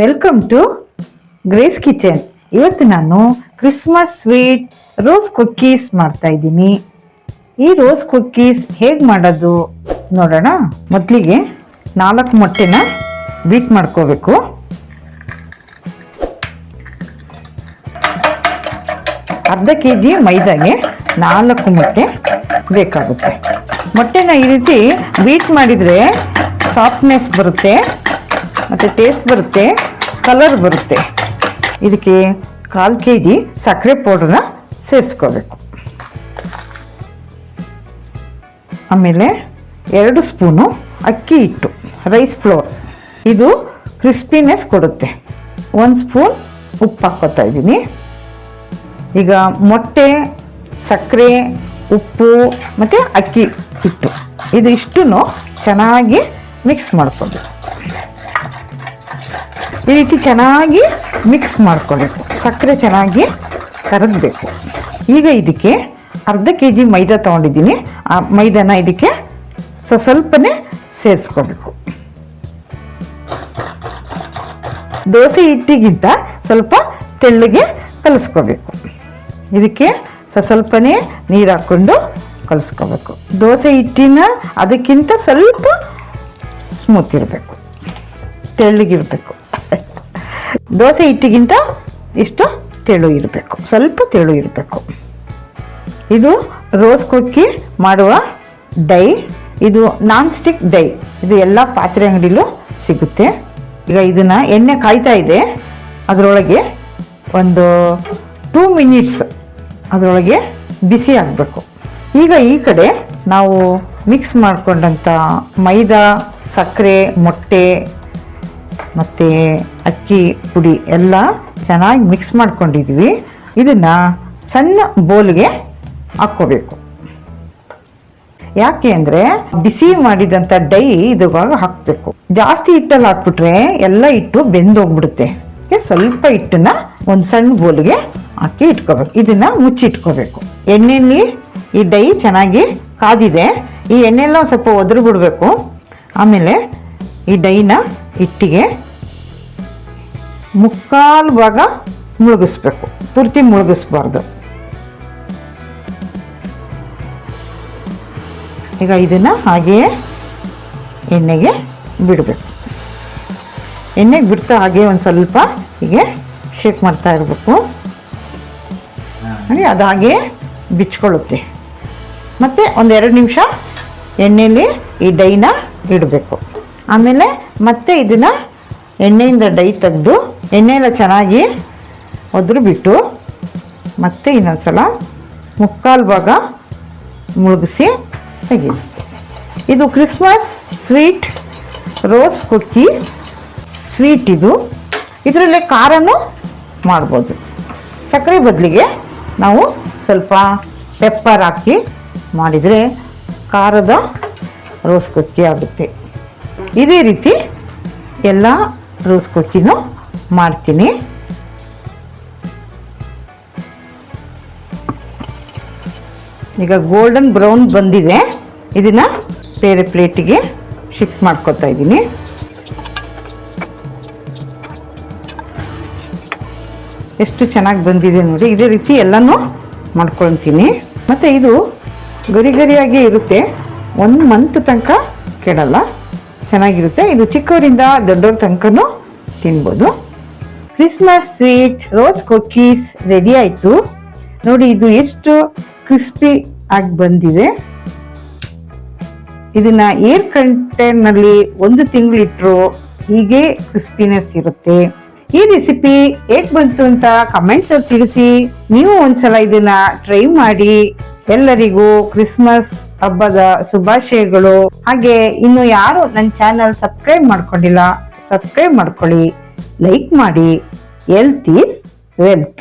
Welcome to grace kitchen ಇವತ್ತು ನಾನು Christmas sweet rose cookies ಮಾಡ್ತಾ ಇದ್ದೀನಿ. ಈ ರೋಸ್ ಕುಕ್ಕೀಸ್ ಹೇಗೆ ಮಾಡೋದು ನೋಡೋಣ. ಮೊದಲಿಗೆ ನಾಲ್ಕು ಮೊಟ್ಟೆನ ಬೀಟ್ ಮಾಡ್ಕೋಬೇಕು. ಅರ್ಧ ಕೆ ಜಿ ಮೈದಾಗೆ ನಾಲ್ಕು ಮೊಟ್ಟೆ ಬೇಕಾಗುತ್ತೆ. ಮೊಟ್ಟೆನ ಈ ರೀತಿ ಬೀಟ್ ಮಾಡಿದರೆ ಸಾಫ್ಟ್ನೆಸ್ ಬರುತ್ತೆ. ಮತ್ತು ಟೇಸ್ಟ್ ಬರುತ್ತೆ ಕಲರ್ ಬರುತ್ತೆ. ಇದಕ್ಕೆ ಕಾಲು ಕೆ ಜಿ ಸಕ್ಕರೆ ಪೌಡ್ರನ್ನ ಸೇರಿಸ್ಕೋಬೇಕು. ಆಮೇಲೆ ಎರಡು ಸ್ಪೂನು ಅಕ್ಕಿ ಹಿಟ್ಟು ರೈಸ್ ಫ್ಲೋರ್ ಇದು ಕ್ರಿಸ್ಪಿನೆಸ್ ಕೊಡುತ್ತೆ. ಒಂದು ಸ್ಪೂನ್ ಉಪ್ಪು ಹಾಕ್ಕೋತಾ ಇದ್ದೀನಿ. ಈಗ ಮೊಟ್ಟೆ, ಸಕ್ಕರೆ, ಉಪ್ಪು ಮತ್ತು ಅಕ್ಕಿ ಹಿಟ್ಟು. ಇದು ಇಷ್ಟು ಚೆನ್ನಾಗಿ ಮಿಕ್ಸ್ ಮಾಡ್ಕೊಬೇಕು. ಈ ರೀತಿ ಚೆನ್ನಾಗಿ ಮಿಕ್ಸ್ ಮಾಡ್ಕೊಳ್ಬೇಕು ಸಕ್ಕರೆ ಚೆನ್ನಾಗಿ ಕರಗಬೇಕು. ಈಗ ಇದಕ್ಕೆ ಅರ್ಧ ಕೆ ಜಿ ಮೈದಾ ತೊಗೊಂಡಿದ್ದೀನಿ. ಆ ಮೈದಾನ ಇದಕ್ಕೆ ಸ್ವ ಸ್ವಲ್ಪನೇ ಸೇರಿಸ್ಕೋಬೇಕು. ದೋಸೆ ಹಿಟ್ಟಿಗಿಂತ ಸ್ವಲ್ಪ ತೆಳ್ಳಗೆ ಕಲಿಸ್ಕೋಬೇಕು. ಇದಕ್ಕೆ ಸ್ವ ಸ್ವಲ್ಪನೇ ನೀರು ಹಾಕ್ಕೊಂಡು ಕಲಿಸ್ಕೋಬೇಕು. ದೋಸೆ ಹಿಟ್ಟಿನ ಅದಕ್ಕಿಂತ ಸ್ವಲ್ಪ ಸ್ಮೂತ್ ಇರಬೇಕು. ತೆಳ್ಳಗಿರಬೇಕು. ದೋಸೆ ಹಿಟ್ಟಿಗಿಂತ ಇಷ್ಟು ತೆಳು ಇರಬೇಕು. ಸ್ವಲ್ಪ ತೆಳು ಇರಬೇಕು. ಇದು ರೋಸ್ ಕುಕ್ಕಿ ಮಾಡುವ ಡೈ. ಇದು ನಾನ್ ಸ್ಟಿಕ್ ಡೈ. ಇದು ಎಲ್ಲ ಪಾತ್ರೆ ಅಂಗಡಿಲೂ ಸಿಗುತ್ತೆ. ಈಗ ಇದನ್ನು ಎಣ್ಣೆ ಕಾಯ್ತಾ ಇದೆ. ಅದರೊಳಗೆ ಒಂದು ಟೂ ಮಿನಿಟ್ಸ್ ಅದರೊಳಗೆ ಬಿಸಿ ಆಗಬೇಕು. ಈಗ ಈ ಕಡೆ ನಾವು ಮಿಕ್ಸ್ ಮಾಡಿಕೊಂಡಂಥ ಮೈದಾ, ಸಕ್ಕರೆ, ಮೊಟ್ಟೆ ಮತ್ತು ಅಕ್ಕಿ ಪುಡಿ ಎಲ್ಲ ಚೆನ್ನಾಗಿ ಮಿಕ್ಸ್ ಮಾಡ್ಕೊಂಡಿದ್ವಿ. ಇದನ್ನು ಸಣ್ಣ ಬೋಲ್ಗೆ ಹಾಕ್ಕೋಬೇಕು. ಯಾಕೆ ಅಂದರೆ ಬಿಸಿ ಮಾಡಿದಂಥ ಡೈ ಇದುವಾಗ ಹಾಕಬೇಕು. ಜಾಸ್ತಿ ಹಿಟ್ಟಲ್ಲಿ ಹಾಕ್ಬಿಟ್ರೆ ಎಲ್ಲ ಹಿಟ್ಟು ಬೆಂದೋಗ್ಬಿಡುತ್ತೆ ಸ್ವಲ್ಪ ಹಿಟ್ಟನ್ನ ಒಂದು ಸಣ್ಣ ಬೋಲ್ಗೆ ಹಾಕಿ ಇಟ್ಕೋಬೇಕು. ಇದನ್ನ ಮುಚ್ಚಿಟ್ಕೋಬೇಕು ಎಣ್ಣೆಯಲ್ಲಿ ಈ ಡೈ ಚೆನ್ನಾಗಿ ಕಾದಿದೆ. ಈ ಎಣ್ಣೆಲ್ಲ ಸ್ವಲ್ಪ ಒದರು ಬಿಡಬೇಕು ಆಮೇಲೆ ಈ ಡೈನ ಹಿಟ್ಟಿಗೆ ಮುಕ್ಕಾಲು ಭಾಗ ಮುಳುಗಿಸ್ಬೇಕು. ಪೂರ್ತಿ ಮುಳುಗಿಸ್ಬಾರ್ದು. ಈಗ ಇದನ್ನ ಹಾಗೆಯೇ ಎಣ್ಣೆಗೆ ಬಿಡಬೇಕು. ಎಣ್ಣೆಗೆ ಬಿಡ್ತಾ ಹಾಗೆ ಒಂದು ಸ್ವಲ್ಪ ಹೀಗೆ ಶೇಕ್ ಮಾಡ್ತಾ ಇರಬೇಕು. ಹಾಗೆ ಅದು ಹಾಗೆ ಬಿಚ್ಕೊಳ್ಳುತ್ತೆ. ಮತ್ತು ಒಂದೆರಡು ನಿಮಿಷ ಎಣ್ಣೆಯಲ್ಲಿ ಈ ಡೈನ ಇಡಬೇಕು. ಆಮೇಲೆ ಮತ್ತೆ ಇದನ್ನು ಎಣ್ಣೆಯಿಂದ ಡೈ ತೆಗೆದು ಎಣ್ಣೆಯೆಲ್ಲ ಚೆನ್ನಾಗಿ ಒದ್ರು ಬಿಟ್ಟು ಮತ್ತೆ ಇನ್ನೊಂದ್ಸಲ ಮುಕ್ಕಾಲು ಭಾಗ ಮುಳುಗಿಸಿ ತೆಗೀರಿ ಇದು Christmas sweet rose cookies sweet ಇದು. ಇದರಲ್ಲೇ ಖಾರನೂ ಮಾಡ್ಬೋದು. ಸಕ್ಕರೆ ಬದಲಿಗೆ ನಾವು ಸ್ವಲ್ಪ ಪೆಪ್ಪರ್ ಹಾಕಿ ಮಾಡಿದರೆ ಖಾರದ ರೋಸ್ ಕುಕ್ಕಿ ಆಗುತ್ತೆ. ಇದೇ ರೀತಿ ಎಲ್ಲ ರೋಸ್ ಕುಕ್ಕಿನೂ ಮಾಡ್ತೀನಿ. ಈಗ ಗೋಲ್ಡನ್ ಬ್ರೌನ್ ಬಂದಿದೆ. ಇದನ್ನ ಬೇರೆ ಪ್ಲೇಟಿಗೆ ಶಿಫ್ಟ್ ಮಾಡ್ಕೊತಾ ಇದ್ದೀನಿ. ಎಷ್ಟು ಚೆನ್ನಾಗಿ ಬಂದಿದೆ ನೋಡಿ. ಇದೇ ರೀತಿ ಎಲ್ಲನೂ ಮಾಡ್ಕೊಳ್ತೀನಿ. ಮತ್ತು ಇದು ಗರಿ ಗರಿಯಾಗಿ ಇರುತ್ತೆ. ಒಂದು ಮಂತ್ ತನಕ ಕೆಡಲ್ಲ. ಚೆನ್ನಾಗಿರುತ್ತೆ. ಇದು ಚಿಕ್ಕವರಿಂದ ದೊಡ್ಡವ್ರ ತನಕನೂ ತಿನ್ಬೋದು. Christmas sweet rose cookies ready ಆಯಿತು. ನೋಡಿ, ಇದು ಎಷ್ಟು ಕ್ರಿಸ್ಪಿ ಆಗಿ ಬಂದಿದೆ. ಇದನ್ನ ಏರ್ ಕಂಟೈನರ್ನಲ್ಲಿ ಒಂದು ತಿಂಗಳಿಟ್ರು ಹೀಗೆ ಕ್ರಿಸ್ಪಿನೆಸ್ ಇರುತ್ತೆ. ಈ ರೆಸಿಪಿ ಹೇಗ್ ಬಂತು ಅಂತ ಕಮೆಂಟ್ಸ್ ಅಲ್ಲಿ ತಿಳಿಸಿ. ನೀವು ಒಂದ್ಸಲ ಇದನ್ನ ಟ್ರೈ ಮಾಡಿ. ಎಲ್ಲರಿಗೂ ಕ್ರಿಸ್ಮಸ್ ಹಬ್ಬದ ಶುಭಾಶಯಗಳು. ಹಾಗೆ ಇನ್ನು ಯಾರು ನನ್ನ ಚಾನಲ್ ಸಬ್ಸ್ಕ್ರೈಬ್ ಮಾಡ್ಕೊಂಡಿಲ್ಲ ಸಬ್ಸ್ಕ್ರೈಬ್ ಮಾಡ್ಕೊಳ್ಳಿ ಲೈಕ್ ಮಾಡಿ. Health is wealth